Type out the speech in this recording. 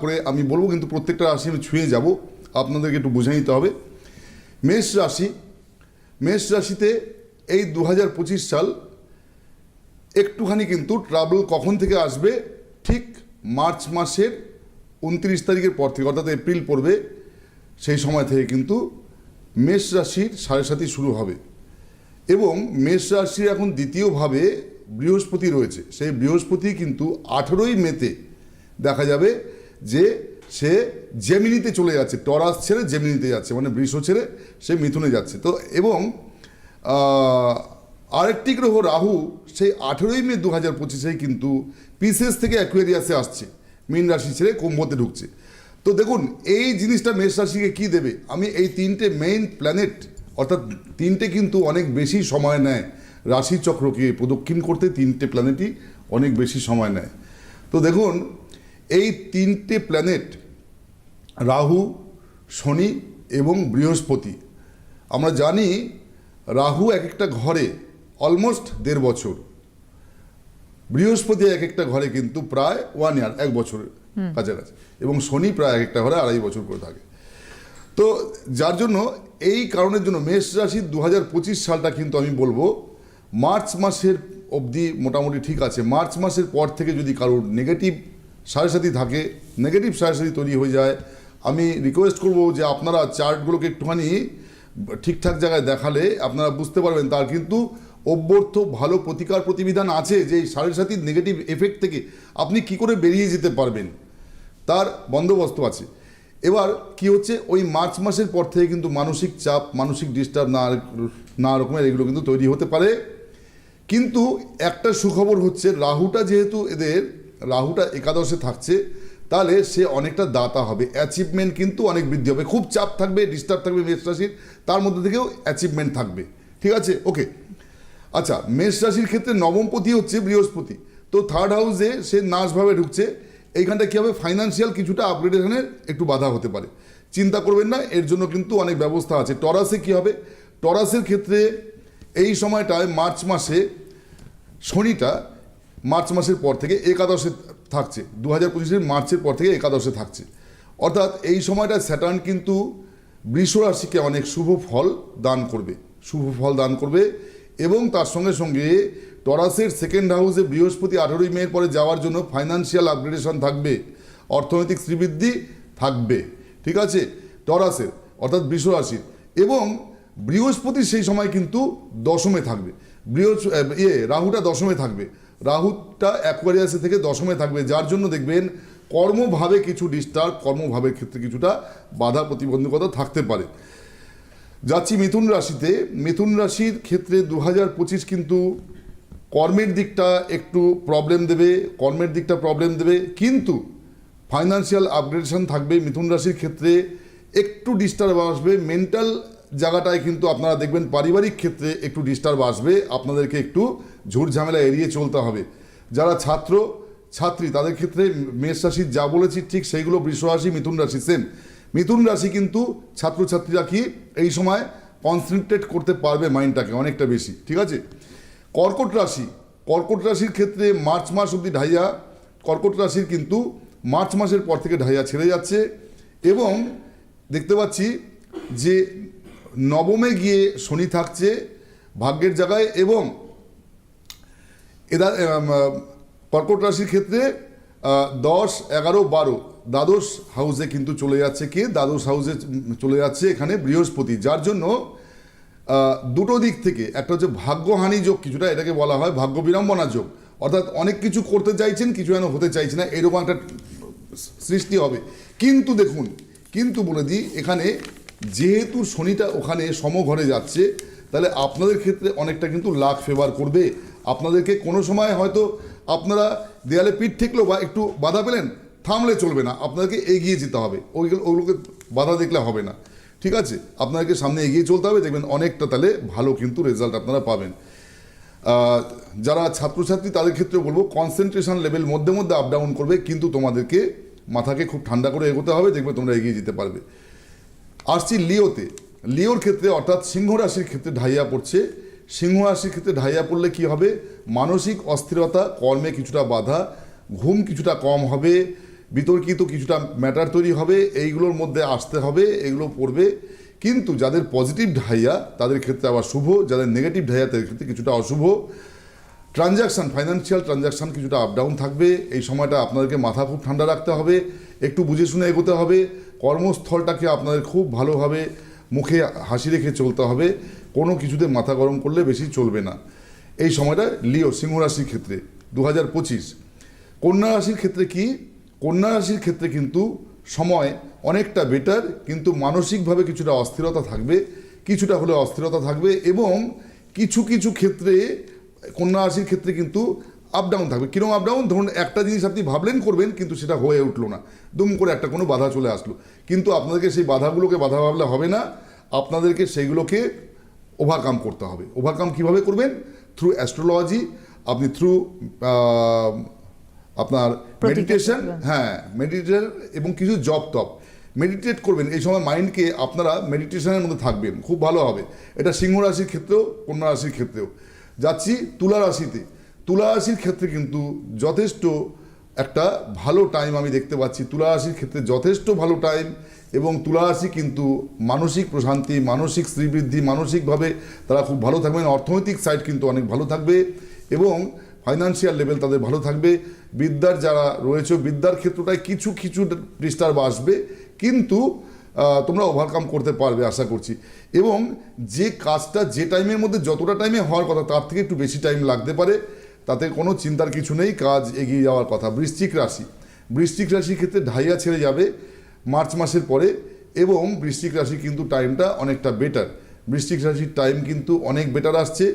করে আমি বলব কিন্তু প্রত্যেকটা রাশি আমি ছুঁয়ে যাব, আপনাদেরকে একটু বুঝে নিতে হবে। মেষ রাশি, মেষ রাশিতে এই দু হাজার পঁচিশ সাল একটুখানি কিন্তু ট্রাবল কখন থেকে আসবে? ঠিক মার্চ মাসের উনত্রিশ তারিখের পর থেকে, অর্থাৎ এপ্রিল পড়বে, সেই সময় থেকে কিন্তু মেষ রাশির সাড়ে সাথী শুরু হবে। এবং মেষ রাশির এখন দ্বিতীয়ভাবে বৃহস্পতি রয়েছে, সেই বৃহস্পতি কিন্তু আঠেরোই মেতে দেখা যাবে যে সে জেমিনিতে চলে যাচ্ছে, টরাস ছেড়ে জেমিনিতে যাচ্ছে মানে বৃষ ছেড়ে সে মিথুনে যাচ্ছে। তো এবং আরেকটি গ্রহ রাহু, সেই আঠেরোই মে দু হাজার পঁচিশেই কিন্তু পিসেস থেকে অ্যাকুয়ারিয়াসে আসছে, মীন রাশি ছেড়ে কুম্ভতে ঢুকছে। তো দেখুন, এই জিনিসটা মেষ রাশিকে কী দেবে? আমি এই তিনটে মেইন প্ল্যানেট অর্থাৎ তিনটে কিন্তু অনেক বেশি সময় নেয়, রাশিচক্রকে প্রদক্ষিণ করতে তিনটে প্ল্যানেটই অনেক বেশি সময় নেয়। তো দেখুন এই তিনটে প্ল্যানেট রাহু শনি এবং বৃহস্পতি। আমরা জানি রাহু এক একটা ঘরে অলমোস্ট দেড় বছর। বৃহস্পতি এক একটা ঘরে কিন্তু প্রায় ওয়ান ইয়ার এক বছরের কাছাকাছি এবং শনি প্রায় এক একটা ঘরে আড়াই বছর করে থাকে। তো যার জন্য এই কারণের জন্য মেষ রাশির দু হাজার পঁচিশ সালটা কিন্তু আমি বলব মার্চ মাসের অবধি মোটামুটি ঠিক আছে। মার্চ মাসের পর থেকে যদি কারোর নেগেটিভ সাথী থাকে নেগেটিভ সাথী তৈরি হয়ে যায়। আমি রিকোয়েস্ট করব যে আপনারা চার্টগুলোকে একটুখানি ঠিকঠাক জায়গায় দেখালে আপনারা বুঝতে পারবেন তার কিন্তু অভ্যর্থ ভালো প্রতিকার প্রতিবিধান আছে যে এই সাড়ে সাথীর নেগেটিভ এফেক্ট থেকে আপনি কি করে বেরিয়ে যেতে পারবেন। তার বন্দোবস্ত আছে। এবার কি হচ্ছে, ওই মার্চ মাসের পর থেকে কিন্তু মানসিক চাপ, মানসিক ডিস্টার্ব না না রকমের এগুলো কিন্তু তৈরি হতে পারে। কিন্তু একটা সুখবর হচ্ছে, রাহুটা যেহেতু এদের রাহুটা একাদশে থাকছে, তাহলে সে অনেকটা দাতা হবে। অ্যাচিভমেন্ট কিন্তু অনেক বৃদ্ধি হবে। খুব চাপ থাকবে ডিস্টার্ব থাকবে মেষ রাশির, তার মধ্যে থেকেও অ্যাচিভমেন্ট থাকবে। ঠিক আছে? ওকে আচ্ছা মেষ রাশির ক্ষেত্রে নবমপতি হচ্ছে বৃহস্পতি। তো থার্ড হাউসে সে নাশভাবে ঢুকছে। এইখানটা কী হবে? ফাইন্যান্সিয়াল কিছুটা আপগ্রেডেশনের একটু বাধা হতে পারে। চিন্তা করবেন না, এর জন্য কিন্তু অনেক ব্যবস্থা আছে। টরাসে কী হবে? টরাসের ক্ষেত্রে এই সময়টায় মার্চ মাসে শনিটা মার্চ মাসের পর থেকে একাদশে থাকছে। দু হাজার পঁচিশের মার্চের পর থেকে একাদশে থাকছে। অর্থাৎ এই সময়টা স্যাটার্ন কিন্তু বৃষ রাশিকে অনেক শুভ ফল দান করবে। শুভ ফল দান করবে এবং তার সঙ্গে সঙ্গে টরাসের সেকেন্ড হাউসে বৃহস্পতি আঠেরোই মের পরে যাওয়ার জন্য ফাইন্যান্সিয়াল আপগ্রেডেশন থাকবে, অর্থনৈতিক শ্রীবৃদ্ধি থাকবে। ঠিক আছে? টরাসের, অর্থাৎ বৃষ রাশির। এবং বৃহস্পতি সেই সময় কিন্তু দশমে থাকবে। বৃহস্প ইয়ে রাহুটা দশমে থাকবে। রাহুটা অ্যাকোয়ারিয়াসে থেকে দশমে থাকবে, যার জন্য দেখবেন কর্মভাবে কিছু ডিস্টার্ব কর্মভাবের ক্ষেত্রে কিছুটা বাধা প্রতিবন্ধকতা থাকতে পারে। যাচ্ছি মিথুন রাশিতে। মিথুন রাশির ক্ষেত্রে দু হাজার পঁচিশ কিন্তু কর্মের দিকটা একটু প্রবলেম দেবে, কর্মের দিকটা প্রবলেম দেবে। কিন্তু ফাইন্যান্সিয়াল আপগ্রেডেশন থাকবে মিথুন রাশির ক্ষেত্রে, একটু ডিস্টার্ব আসবে। মেন্টাল জায়গাটায় কিন্তু আপনারা দেখবেন পারিবারিক ক্ষেত্রে একটু ডিস্টার্ব আসবে। আপনাদেরকে একটু ঝুট ঝামেলা এড়িয়ে চলতে হবে। যারা ছাত্র, ছাত্রী, তাদের ক্ষেত্রে মেষ রাশির যা বলেছি, ঠিক সেইগুলো বৃষ রাশি, মিথুন রাশি সেম মিথুন রাশি কিন্তু ছাত্রছাত্রীরা কি এই সময় কনসেন্ট্রেট করতে পারবে মাইন্ডটাকে অনেকটা বেশি, ঠিক আছে? কর্কট রাশি, কর্কট রাশির ক্ষেত্রে মার্চ মাস অবধি ঢাইয়া, কর্কট রাশির কিন্তু মার্চ মাসের পর থেকে ঢাইয়া ছেড়ে যাচ্ছে এবং দেখতে পাচ্ছি যে নবমে গিয়ে শনি থাকছে ভাগ্যের জায়গায় এবং আম, কর্কট রাশির ক্ষেত্রে দশ এগারো বারো দ্বাদশ হাউসে কিন্তু চলে যাচ্ছে কে? দ্বাদশ হাউসে চলে যাচ্ছে এখানে বৃহস্পতি যার জন্য দুটো দিক থেকে একটা হচ্ছে ভাগ্যহানি যোগ কিছুটা এটাকে বলা হয় ভাগ্য বিড়ম্বনা যোগ। অর্থাৎ অনেক কিছু করতে চাইছেন কিছু যেন হতে চাইছে না এরকম একটা সৃষ্টি হবে। কিন্তু দেখুন কিন্তু বলে দিই এখানে যেহেতু শনিটা ওখানে সমঘরে যাচ্ছে তাহলে আপনাদের ক্ষেত্রে অনেকটা কিন্তু লাখ ফেভার করবে। আপনাদেরকে কোনো সময় হয়তো আপনারা দেয়ালে পিঠ ঠেকলো বা একটু বাধা পেলেন, থামলে চলবে না। আপনাদেরকে এগিয়ে যেতে হবে। ওইগুলো, ওগুলোকে বাধা দেখলে হবে না। ঠিক আছে? আপনাদেরকে সামনে এগিয়ে চলতে হবে। দেখবেন অনেকটা তাহলে ভালো কিন্তু রেজাল্ট আপনারা পাবেন। যারা ছাত্রছাত্রী, তাদের ক্ষেত্রে বলব কনসেন্ট্রেশন লেভেল মধ্যে মধ্যে আপ ডাউন করবে, কিন্তু তোমাদেরকে মাথাকে খুব ঠান্ডা করে এগোতে হবে। দেখবে তোমরা এগিয়ে যেতে পারবে। আসছি লিওতে। লিওর ক্ষেত্রে অর্থাৎ সিংহ রাশির ক্ষেত্রে ঢাইয়া পড়ছে। সিংহ রাশির ক্ষেত্রে ঢাইয়া পড়লে কি হবে? মানসিক অস্থিরতা, কর্মে কিছুটা বাধা, ঘুম কিছুটা কম হবে, বিতর্কিত কিছুটা ম্যাটার তৈরি হবে, এইগুলোর মধ্যে আসতে হবে, এগুলো পড়বে। কিন্তু যাদের পজিটিভ ঢাইয়া, তাদের ক্ষেত্রে আবার শুভ, যাদের নেগেটিভ ঢাইয়া, তাদের ক্ষেত্রে কিছুটা অশুভ। ট্রানজ্যাকশন ফাইন্যান্সিয়াল ট্রানজ্যাকশন কিছুটা আপ ডাউন থাকবে। এই সময়টা আপনাদেরকে মাথা খুব ঠান্ডা রাখতে হবে, একটু বুঝে শুনে এগোতে হবে। কর্মস্থলটাকে আপনাদের খুব ভালোভাবে মুখে হাসি রেখে চলতে হবে। কোনো কিছুতে মাথা গরম করলে বেশি চলবে না। এই সময়টা লিও, সিংহ রাশির ক্ষেত্রে দু হাজার পঁচিশ। কন্যা রাশির ক্ষেত্রে কি? কন্যা রাশির ক্ষেত্রে কিন্তু সময় অনেকটা বেটার কিন্তু মানসিকভাবে কিছুটা অস্থিরতা থাকবে, কিছুটা হলে অস্থিরতা থাকবে এবং কিছু কিছু ক্ষেত্রে, কন্যা রাশির ক্ষেত্রে কিন্তু আপ ডাউন থাকবে। কীরকম আপ ডাউন ধরুন একটা জিনিস আপনি ভাবলেন, করবেন, কিন্তু সেটা হয়ে উঠল না। দুম করে একটা কোনো বাধা চলে আসলো। কিন্তু আপনাদেরকে সেই বাধাগুলোকে বাধা ভাবলে হবে না। আপনাদেরকে সেইগুলোকে ওভারকাম করতে হবে। ওভারকাম কীভাবে করবেন? থ্রু অ্যাস্ট্রোলজি আপনি থ্রু আপনার মেডিটেশন হ্যাঁ মেডিটেশন এবং কিছু জব টপ মেডিটেট করবেন। এই সময় মাইন্ডকে আপনারা মেডিটেশনের মধ্যে থাকবেন। খুব ভালো হবে। এটা সিংহ রাশির ক্ষেত্রেও কন্যা রাশির ক্ষেত্রেও। যাচ্ছি তুলা রাশিতে। তুলা রাশির ক্ষেত্রে কিন্তু যথেষ্ট একটা ভালো টাইম আমি দেখতে পাচ্ছি। তুলা রাশির ক্ষেত্রে যথেষ্ট ভালো টাইম এবং তুলা রাশি কিন্তু মানসিক প্রশান্তি, মানসিক শ্রীবৃদ্ধি, মানসিকভাবে তারা খুব ভালো থাকবেন অর্থনৈতিক সাইড কিন্তু অনেক ভালো থাকবে এবং ফাইনান্সিয়াল লেভেল তাদের ভালো থাকবে। বিদ্যার যারা রয়েছে, বিদ্যার ক্ষেত্রটায় কিছু কিছু ডিস্টার্ব আসবে কিন্তু তোমরা ওভারকাম করতে পারবে আশা করছি। এবং যে কাজটা যে টাইমের মধ্যে যতটা টাইমে হওয়ার কথা তার থেকে একটু বেশি টাইম লাগতে পারে, তাতে কোনো চিন্তার কিছু নেই, কাজ এগিয়ে যাওয়ার কথা। বৃশ্চিক রাশি, বৃশ্চিক রাশির ক্ষেত্রে ঢাইয়া ছেড়ে যাবে। মার্চ মাসের পরে এবং বৃশ্চিক রাশি কিন্তু টাইমটা অনেকটা বেটার বৃশ্চিক রাশির টাইম কিন্তু অনেক বেটার আসছে।